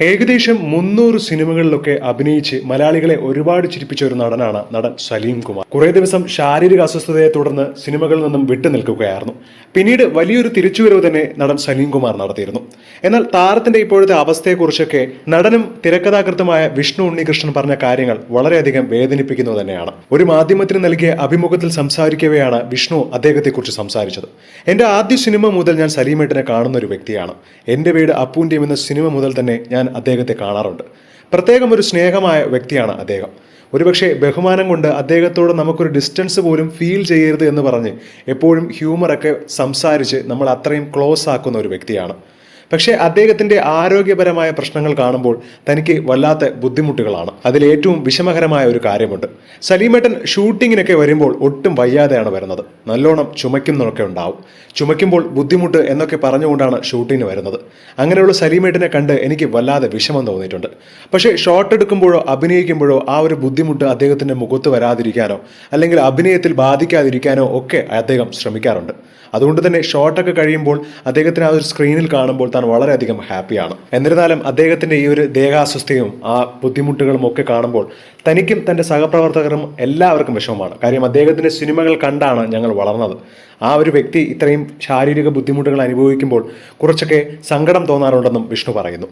ഏകദേശം മുന്നൂറ് സിനിമകളിലൊക്കെ അഭിനയിച്ച് മലയാളികളെ ഒരുപാട് ചിരിപ്പിച്ച ഒരു നടനാണ് നടൻ സലീം കുമാർ. കുറേ ദിവസം ശാരീരിക അസ്വസ്ഥതയെ തുടർന്ന് സിനിമകളിൽ നിന്നും വിട്ടു നിൽക്കുകയായിരുന്നു. പിന്നീട് വലിയൊരു തിരിച്ചുവരവ് തന്നെ നടൻ സലീം കുമാർ നടത്തിയിരുന്നു. എന്നാൽ താരത്തിന്റെ ഇപ്പോഴത്തെ അവസ്ഥയെക്കുറിച്ചൊക്കെ നടനും തിരക്കഥാകൃത്തുമായ വിഷ്ണു ഉണ്ണികൃഷ്ണൻ പറഞ്ഞ കാര്യങ്ങൾ വളരെയധികം വേദനിപ്പിക്കുന്നത് തന്നെയാണ്. ഒരു മാധ്യമത്തിന് നൽകിയ അഭിമുഖത്തിൽ സംസാരിക്കവെയാണ് വിഷ്ണു അദ്ദേഹത്തെക്കുറിച്ച് സംസാരിച്ചത്. എന്റെ ആദ്യ സിനിമ മുതൽ ഞാൻ സലീമേട്ടനെ കാണുന്ന ഒരു വ്യക്തിയാണ്. എന്റെ വീട് അപ്പൂന്റെയും എന്ന സിനിമ മുതൽ തന്നെ ഞാൻ അദ്ദേഹത്തെ കാണാറുണ്ട്. പ്രത്യേകം ഒരു സ്നേഹമായ വ്യക്തിയാണ് അദ്ദേഹം. ഒരുപക്ഷെ ബഹുമാനം കൊണ്ട് അദ്ദേഹത്തോട് നമുക്കൊരു ഡിസ്റ്റൻസ് പോലും ഫീൽ ചെയ്യരുത് എന്ന് പറഞ്ഞ് എപ്പോഴും ഹ്യൂമറൊക്കെ സംസാരിച്ച് നമ്മൾ അത്രയും ക്ലോസ് ആക്കുന്ന ഒരു വ്യക്തിയാണ്. പക്ഷേ അദ്ദേഹത്തിന്റെ ആരോഗ്യപരമായ പ്രശ്നങ്ങൾ കാണുമ്പോൾ തനിക്ക് വല്ലാത്ത ബുദ്ധിമുട്ടുകളാണ്. അതിൽ ഏറ്റവും വിഷമകരമായ ഒരു കാര്യമുണ്ട്. സലീമേട്ടൻ ഷൂട്ടിങ്ങിനൊക്കെ വരുമ്പോൾ ഒട്ടും വയ്യാതെയാണ് വരുന്നത്. നല്ലോണം ചുമയ്ക്കുന്നതൊക്കെ ഉണ്ടാവും. ചുമയ്ക്കുമ്പോൾ ബുദ്ധിമുട്ട് എന്നൊക്കെ പറഞ്ഞുകൊണ്ടാണ് ഷൂട്ടിങ്ങിന് വരുന്നത്. അങ്ങനെയുള്ള സലീമേട്ടനെ കണ്ട് എനിക്ക് വല്ലാതെ വിഷമം തോന്നിയിട്ടുണ്ട്. പക്ഷേ ഷോട്ട് എടുക്കുമ്പോഴോ അഭിനയിക്കുമ്പോഴോ ആ ഒരു ബുദ്ധിമുട്ട് അദ്ദേഹത്തിന്റെ മുഖത്ത് വരാതിരിക്കാനോ അല്ലെങ്കിൽ അഭിനയത്തിൽ ബാധിക്കാതിരിക്കാനോ ഒക്കെ അദ്ദേഹം ശ്രമിക്കാറുണ്ട്. അതുകൊണ്ട് തന്നെ ഷോട്ടൊക്കെ കഴിയുമ്പോൾ അദ്ദേഹത്തിന് ആ ഒരു സ്ക്രീനിൽ കാണുമ്പോൾ താൻ വളരെയധികം ഹാപ്പിയാണ്. എന്നിരുന്നാലും അദ്ദേഹത്തിന്റെ ഈ ഒരു ദേഹാസ്വസ്ഥയും ആ ബുദ്ധിമുട്ടുകളും ഒക്കെ കാണുമ്പോൾ തനിക്കും തന്റെ സഹപ്രവർത്തകരും എല്ലാവർക്കും വിഷമമാണ്. കാര്യം അദ്ദേഹത്തിന്റെ സിനിമകൾ കണ്ടാണ് ഞങ്ങൾ വളർന്നത്. ആ ഒരു വ്യക്തി ഇത്രയും ശാരീരിക ബുദ്ധിമുട്ടുകൾ അനുഭവിക്കുമ്പോൾ കുറച്ചൊക്കെ സങ്കടം തോന്നാറുണ്ടെന്നും വിഷ്ണു പറയുന്നു.